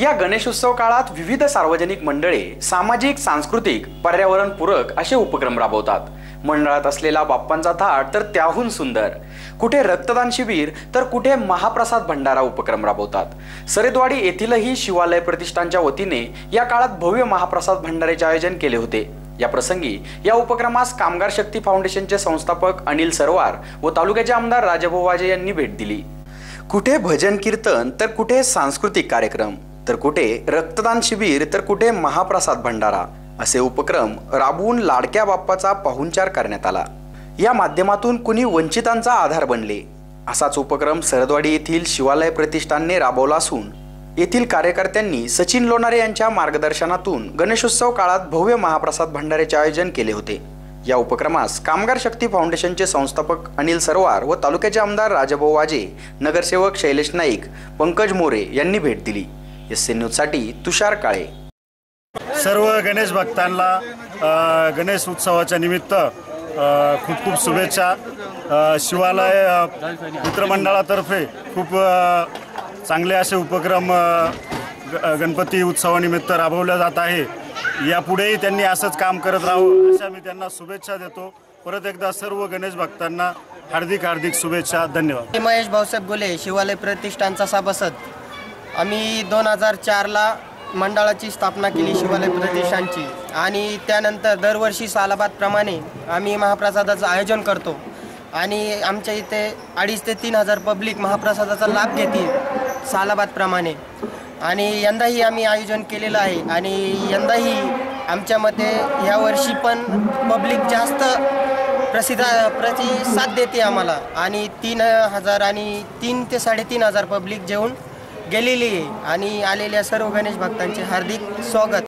या गणेशोत्सव काळात विविध सार्वजनिक मंडळे सामाजिक सांस्कृतिक पर्यावरणपूरक असे उपक्रम राबवतात. मंडळात असलेला बाप्पांचा थाट तर त्याहून सुंदर. कुठे रक्तदान शिबिर तर कुठे महाप्रसाद भंडारा उपक्रम राबवतात. सरेदवाडी येथीलही शिवालय प्रतिष्ठानच्या वतीने या काळात भव्य महाप्रसाद भंडाऱ्याचे आयोजन केले होते. या प्रसंगी या उपक्रमास कामगार शक्ती फाउंडेशनचे संस्थापक अनिल सरवार व तालुक्याचे आमदार राजभाऊ वाजे यांनी भेट दिली. कुठे भजन कीर्तन तर कुठे सांस्कृतिक कार्यक्रम. तर कुठे रक्तदान शिबिर तर कुठे महाप्रसाद भंडारा असे उपक्रम राबवून लाडक्या बाप्पाचा पाहुणचार करण्यात आला. या माध्यमातून कुणी वंचितांचा आधार बनले? असाच उपक्रम सरदवाडी येथील शिवालय प्रतिष्ठानने राबवला असून येथील कार्यकर्त्यांनी सचिन लोणारे यांच्या मार्गदर्शनातून गणेशोत्सव काळात भव्य महाप्रसाद भंडाऱ्याचे आयोजन केले होते. या उपक्रमास कामगार शक्ती फाउंडेशनचे संस्थापक अनिल सरवार व तालुक्याचे आमदार राजाभाऊ वाजे नगरसेवक शैलेश नाईक पंकज मोरे यांनी भेट दिली. एस सी न्यूजसाठी तुषार काळे. सर्व गणेश भक्तांना गणेश उत्सवाच्या निमित्त खूप खूप शुभेच्छा. शिवालय मित्रमंडळातर्फे खूप चांगले असे उपक्रम गणपती उत्सवानिमित्त राबवल्या जात आहे. यापुढेही त्यांनी असंच काम करत राहावं अशा मी त्यांना शुभेच्छा देतो. परत एकदा सर्व गणेश भक्तांना हार्दिक हार्दिक शुभेच्छा. धन्यवाद. महेश भाऊसाहेब गोले शिवालय प्रतिष्ठानचा सभासद. आम्ही दोन हजार चारला मंडळाची स्थापना केली शिवालय प्रतिष्ठानची. आणि त्यानंतर दरवर्षी सालाबादप्रमाणे आम्ही महाप्रसादाचं आयोजन करतो. आणि आमच्या इथे अडीच ते तीन हजार पब्लिक महाप्रसादाचा लाभ घेतील सालाबादप्रमाणे. आणि यंदाही आम्ही आयोजन केलेलं आहे. आणि यंदाही आमच्या मते ह्यावर्षी पण पब्लिक जास्त प्रसिद्ध प्रतिसाद देते आम्हाला. आणि तीन हजार आणि तीन ते साडेतीन हजार पब्लिक जेवून गेलेली आहे. आणि आलेल्या सर्व गणेश भक्तांचे हार्दिक स्वागत.